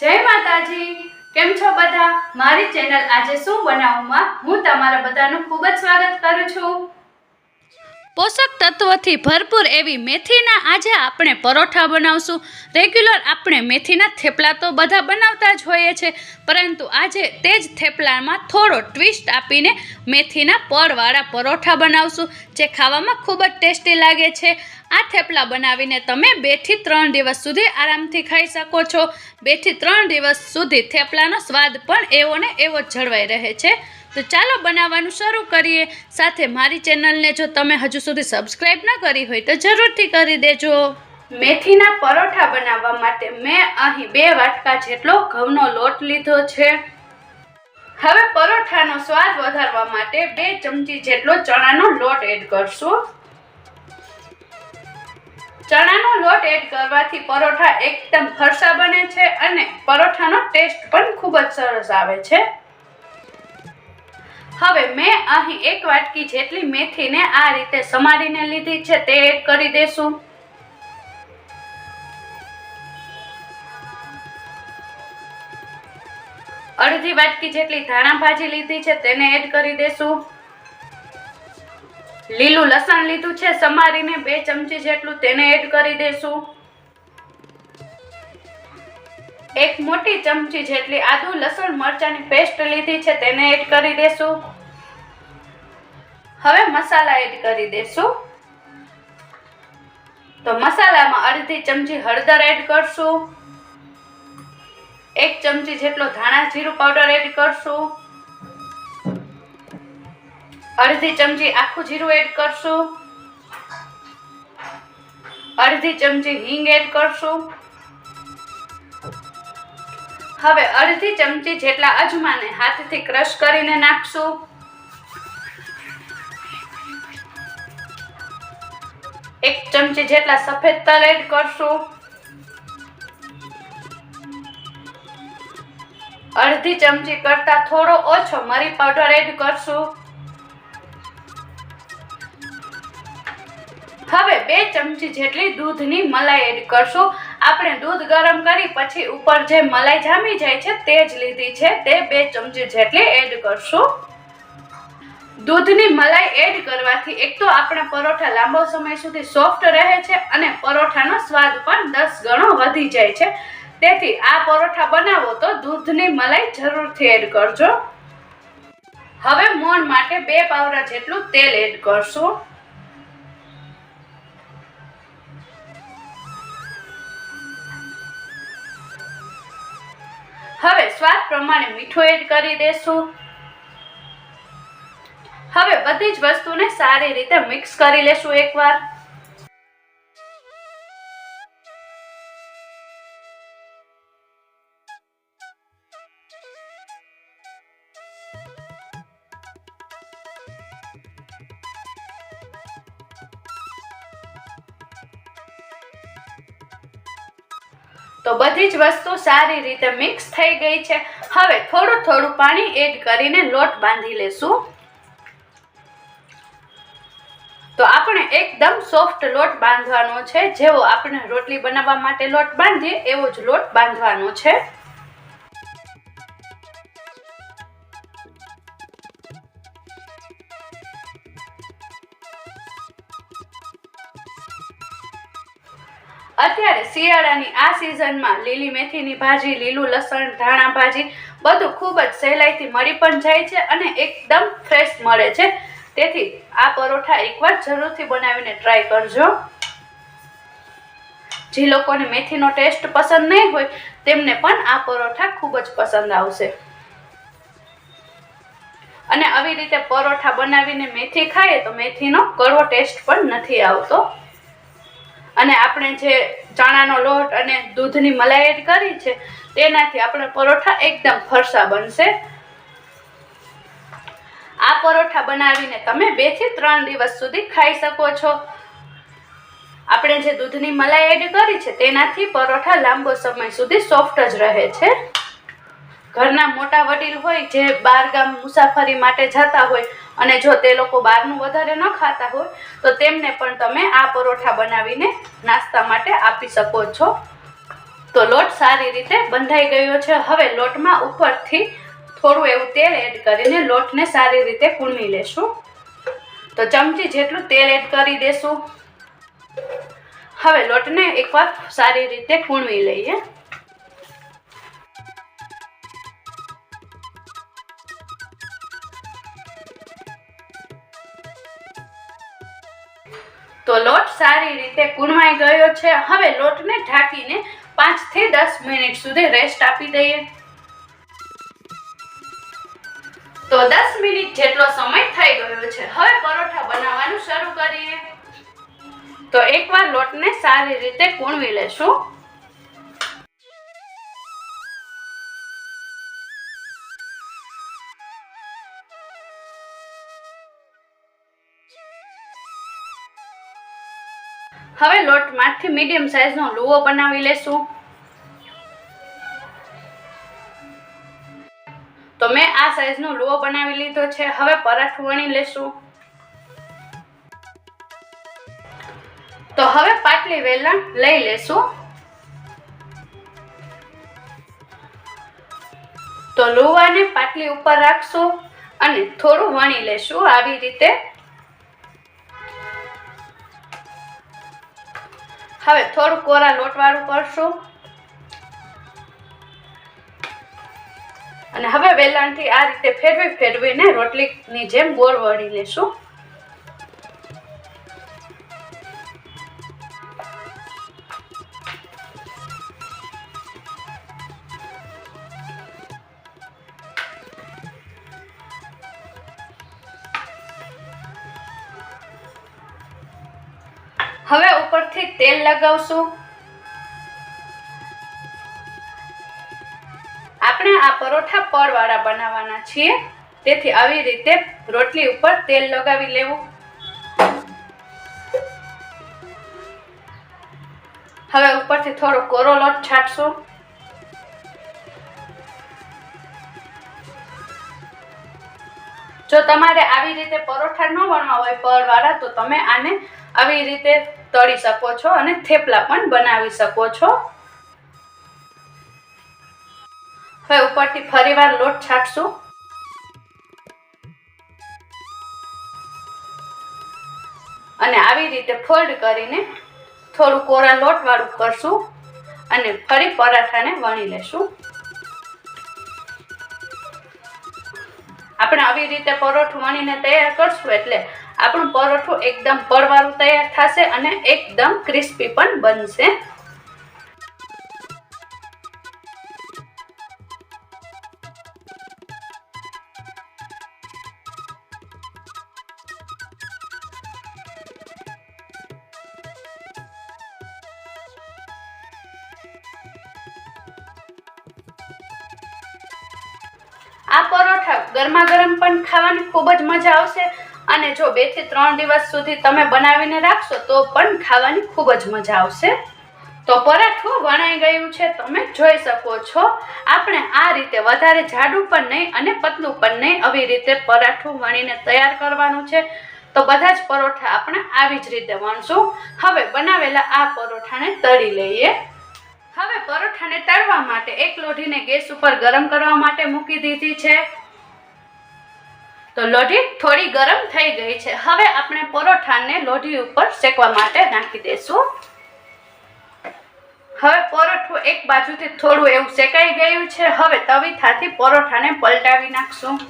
જય માતાજી. કેમ છો બધા? મારી ચેનલ આજે શું બનાવવામાં હું તમારા બધાનું ખૂબ જ સ્વાગત કરું છું. પોષક તત્વથી ભરપૂર એવી મેથીના આજે આપણે પરોઠા બનાવશું. રેગ્યુલર આપણે મેથીના થેપલા તો બધા બનાવતા જ હોઈએ છે, પરંતુ આજે તે જ થેપલામાં થોડો ટ્વિસ્ટ આપીને મેથીના પડવાળા પરોઠા બનાવશું, જે ખાવામાં ખૂબ જ ટેસ્ટી લાગે છે. આ થેપલા બનાવીને તમે બેથી ત્રણ દિવસ સુધી આરામથી ખાઈ શકો છો. બેથી ત્રણ દિવસ સુધી થેપલાનો સ્વાદ પણ એવો ને એવો જળવાઈ રહે છે. તો ચાલો બનાવવાનું શરૂ કરીએ. સાથે મારી ચેનલને જો તમે હજુ સુધી સબસ્ક્રાઈબ ન કરી હોય તો જરૂરથી કરી દેજો. મેથીના પરોઠા બનાવવા માટે મેં અહીં બે વાટકા જેટલો ઘઉંનો લોટ લીધો છે. હવે પરોઠાનો સ્વાદ વધારવા માટે બે ચમચી જેટલો ચણાનો લોટ એડ કરશું. ચણાનો લોટ એડ કરવાથી પરોઠા એકદમ ફરસા બને છે અને પરોઠાનો ટેસ્ટ પણ ખૂબ જ સરસ આવે છે. હવે મેં અહીં એક વાટકી જેટલી મેથીને આ રીતે સમારીને લીધી છે તે એડ કરી દેશું. અડધી વાટકી જેટલી ધાણા ભાજી લીધી છે તેને એડ કરી દેશું. લીલું લસણ લીધું છે, સમારીને બે ચમચી જેટલું તેને એડ કરી દેશું. એક મોટી ચમચી જેટલી આદુ, લસણ, મરચાની પેસ્ટ લીધી છે તેને એડ કરી દેશું. હવે મસાલા એડ કરી દેશું. તો મસાલામાં અડધી ચમચી હળદર એડ કરશું. એક ચમચી જેટલો ધાણા જીરું પાવડર એડ કરશું. અડધી ચમચી આખું જીરું એડ કરશું. અડધી ચમચી હિંગ એડ કરશું. હવે અડધી ચમચી જેટલા અજમાને હાથથી ક્રશ કરીને નાખશું. એક ચમચી જેટલા સફેદ તલ એડ કરશું. અડધી ચમચી કરતા થોડો ઓછો મરી પાવડર એડ કરશું. હવે બે ચમચી જેટલી દૂધની મલાઈ એડ કરશું. આપણે દૂધ ગરમ કરી પછી ઉપર જે મલાઈ જામી જાય છે તે જ લીધી છે. તે બે ચમચી જેટલી એડ કરશું. દૂધની મલાઈ એડ કરવાથી એક તો આપણા પરોઠા લાંબો સમય સુધી સોફ્ટ રહે છે અને પરોઠાનો સ્વાદ પણ દસ ગણો વધી જાય છે. તેથી આ પરોઠા બનાવો તો દૂધની મલાઈ જરૂરથી એડ કરજો. હવે મોણ માટે બે પાવરા જેટલું તેલ એડ કરશું. હવે સ્વાદ પ્રમાણે મીઠું એડ કરી દેશું. હવે બધી જ વસ્તુને સારી રીતે મિક્સ કરી લેશું એકવાર. તો બધી જ વસ્તુ સારી રીતે મિક્સ થઈ ગઈ છે. હવે થોડું થોડું પાણી એડ કરીને લોટ બાંધી લેશું. તો આપણે એકદમ સોફ્ટ લોટ બાંધવાનો છે. જેવો આપણે રોટલી બનાવવા માટે લોટ બાંધીએ, એવો જ લોટ બાંધવાનો છે. શિયાળાની આ સિઝનમાં લીલી મેથીની ભાજી, લીલું લસણ, ધાણા ભાજી બધું ખૂબ જ સહેલાઈથી મળી પણ જાય છે અને એકદમ ફ્રેશ મળે છે. તેથી આ પરોઠા એકવાર જરૂરથી બનાવીને ટ્રાય કરજો. જે લોકોને મેથીનો ટેસ્ટ પસંદ નહીં હોય, તેમને પણ આ પરોઠા ખૂબ જ પસંદ આવશે. અને આવી રીતે પરોઠા બનાવીને મેથી ખાઈએ તો મેથીનો કડવો ટેસ્ટ પણ નથી આવતો. અને આપણે જે ચણાનો લોટ અને દૂધની મલાઈ એડ કરી છે, તેનાથી આપણે પરોઠા એકદમ ફરસા બનશે. આ પરોઠા બનાવીને તમે બેથી ત્રણ દિવસ સુધી ખાઈ શકો છો. આપણે જે દૂધની મલાઈ એડ કરી છે, તેનાથી પરોઠા લાંબો સમય સુધી સોફ્ટ જ રહે છે. ઘરના મોટા વડીલ હોય જે બહાર ગામ મુસાફરી માટે જતા હોય અને જો તે લોકો બહારનું વધારે ન ખાતા હોય, તો તેમને પણ તમે આ પરોઠા બનાવીને નાસ્તા માટે આપી શકો છો. તો લોટ સારી રીતે બંધાઈ ગયો છે. હવે લોટમાં ઉપરથી થોડું એવું તેલ એડ કરીને લોટને સારી રીતે કૂણવી લેશું. તો ચમચી જેટલું તેલ એડ કરી દેશું. હવે લોટને એકવાર સારી રીતે કૂણવી લઈએ. તો લોટ સારી રીતે કૂણવાઈ ગયો છે. હવે લોટને ઢાંકીને પાંચથી દસ મિનિટ સુધી રેસ્ટ આપી દઈએ. તો દસ મિનિટ જેટલો સમય થઈ ગયો છે. હવે પરોઠા બનાવવાનું શરૂ કરીએ. તો એકવાર લોટને સારી રીતે કૂણવી લેશું. હવે લોટમાંથી મીડિયમ સાઈઝનો લુઓ બનાવી લેશું. તો મેં આ સાઈઝનો લુઓ બનાવી લીધો છે. હવે પરાઠું વણી લેશું. તો હવે પાટલી વેલણ લઈ લેશું. તો લુવાને પાટલી ઉપર રાખશું અને થોડું વણી લેશું આવી રીતે. હવે થોડું કોરા લોટવાળું કરશું. અને હવે વેલણથી આ રીતે ફેરવી ફેરવીને રોટલીની જેમ ગોળ વળી લેશું હવે ઉપરથી તેલ લગાવશું. આપણે આ પરોઠા પરવાળા બનાવવાના છીએ. તેથી આવી રીતે રોટલી ઉપર તેલ લગાવી લેવું. હવે ઉપરથી થોડો કોરો લોટ છાંટશું. જો તમારે આવી રીતે પરોઠા ન વણવા હોય પરવાળા તો તમે આને આવી રીતે તળી શકો છો અને થેપલા પણ બનાવી શકો છો. હવે ઉપરથી ફરીવાર લોટ છાંટશું. અને આવી રીતે ફોલ્ડ કરીને થોડું કોરા લોટ વાળું કરશું અને ફરી પરાઠાને વણી લેશું. આપણે આવી રીતે પરોઠું વણીને તૈયાર કરશું એટલે આપણું પરોઠું એકદમ પડવાળું તૈયાર થશે અને એકદમ ક્રિસ્પી પણ બનશે. આ પરોઠા ગરમા ગરમ પણ ખાવાની ખૂબ જ મજા આવશે. અને જો બેથી ત્રણ દિવસ સુધી તમે બનાવીને રાખશો, તો પણ ખાવાની ખૂબ જ મજા આવશે. તો પરાઠું વણાઈ ગયું છે, તમે જોઈ શકો છો. આપણે આ રીતે વધારે જાડું પણ નહીં અને પતલું પણ નહીં આવી રીતે પરાઠું વણીને તૈયાર કરવાનું છે. તો બધા જ પરોઠા આપણે આવી જ રીતે વણશું. હવે બનાવેલા આ પરોઠાને તળી લઈએ. હવે પરોઠાને તળવા માટે એક લોઢીને ગેસ ઉપર ગરમ કરવા માટે મૂકી દીધી છે. તો લોઢી થોડી ગરમ થઈ ગઈ છે. હવે આપણે પરોઠાને લોઢી ઉપર શેકવા માટે નાખી દઈશું હવે પરોઠું એક બાજુથી થોડું એવું શેકાઈ ગયું છે. હવે તવીથાથી પરોઠાને પલટાવી નાખશું.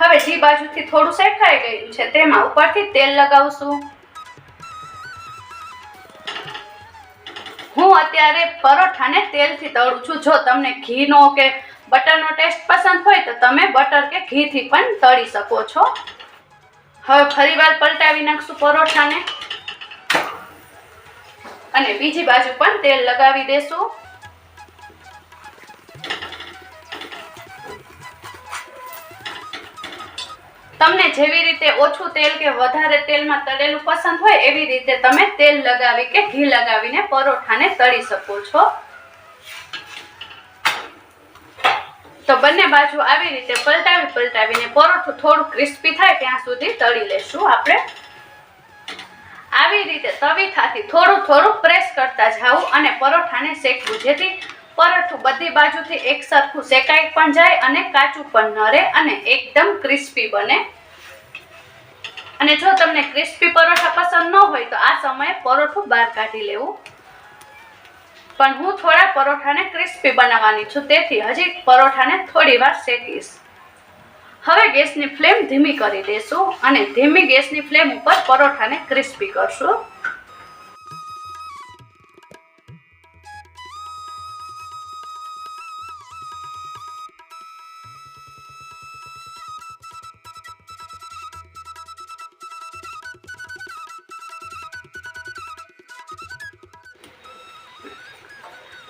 હવે જે બાજુથી થોડું શેકાઈ ગયું છે તેમાં ઉપરથી તેલ લગાવશું. હું અત્યારે પરોઠાને તેલથી તળું છું. જો તમને ઘીનો કે બટરનો ટેસ્ટ પસંદ હોય તો તમે બટર કે ઘીથી પણ તળી શકો છો. હવે ફરીવાર પલટાવી નાખશું પરોઠાને. અને બીજી બાજુ પણ તેલ લગાવી દેશું. તમને જેવી રીતે ઓછું તેલ કે વધારે તેલમાં તળેલું પસંદ હોય એવી રીતે તમે તેલ લગાવી કે ઘી લગાવીને પરોઠાને તળી શકો છો. તો બંને બાજુ આવી રીતે પલટાવી પલટાવીને પરોઠું થોડું ક્રિસ્પી થાય ત્યાં સુધી તળી લેશું આપણે. આવી રીતે તવીથાથી થોડું થોડું પ્રેસ કરતા જાવું અને પરોઠાને શેકવું જેથી પરોઠું બધી બાજુથી એક સરખું શેકાઈ પણ જાય અને કાચું પણ ન રહે અને એકદમ ક્રિસ્પી બને. અને જો તમને ક્રિસ્પી પરોઠા પસંદ ન હોય તો આ સમયે પરોઠું બહાર કાઢી લેવું. પણ હું થોડા પરોઠાને ક્રિસ્પી બનાવવાની છું, તેથી હજી પરોઠાને થોડી વાર શેકીશ. હવે ગેસની ફ્લેમ ધીમી કરી દેશું અને ધીમી ગેસની ફ્લેમ ઉપર પરોઠાને ક્રિસ્પી કરશું.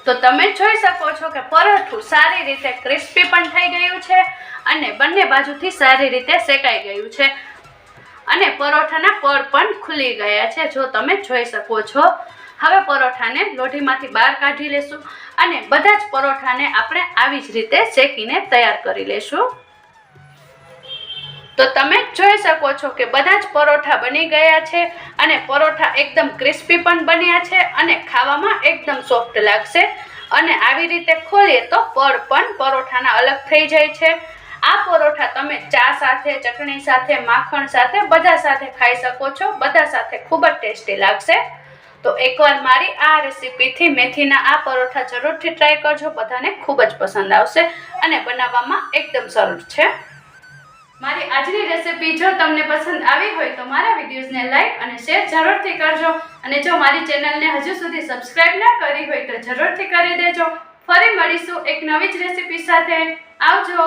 તો તમે જોઈ શકો છો કે પરોઠું સારી રીતે ક્રિસ્પી પણ થઈ ગયું છે અને બંને બાજુથી સારી રીતે શેકાઈ ગયું છે. અને પરોઠાના પર પણ ખુલી ગયા છે, જો તમે જોઈ શકો છો. હવે પરોઠાને લોઢીમાંથી બહાર કાઢી લેશું અને બધા જ પરોઠાને આપણે આવી જ રીતે શેકીને તૈયાર કરી લેશું. તો તમે જોઈ શકો છો કે બધા જ પરોઠા બની ગયા છે અને પરોઠા એકદમ ક્રિસ્પી પણ બન્યા છે અને ખાવામાં એકદમ સોફ્ટ લાગશે. અને આવી રીતે ખોલીએ તો પડ પણ પરોઠાના અલગ થઈ જાય છે. આ પરોઠા તમે ચા સાથે, ચટણી સાથે, માખણ સાથે બધા સાથે ખાઈ શકો છો. બધા સાથે ખૂબ જ ટેસ્ટી લાગશે. તો એકવાર મારી આ રેસીપીથી મેથીના આ પરોઠા જરૂરથી ટ્રાય કરજો. બધાને ખૂબ જ પસંદ આવશે અને બનાવવામાં એકદમ સરળ છે. મારી આજની રેસીપી જો તમને પસંદ આવી હોય તો મારા વિડીયોઝને લાઈક અને શેર જરૂરથી કરજો. અને જો મારી ચેનલને હજુ સુધી સબસ્ક્રાઇબ ન કરી હોય તો જરૂરથી કરી દેજો. ફરી મળીશું એક નવી જ રેસીપી સાથે. આવજો.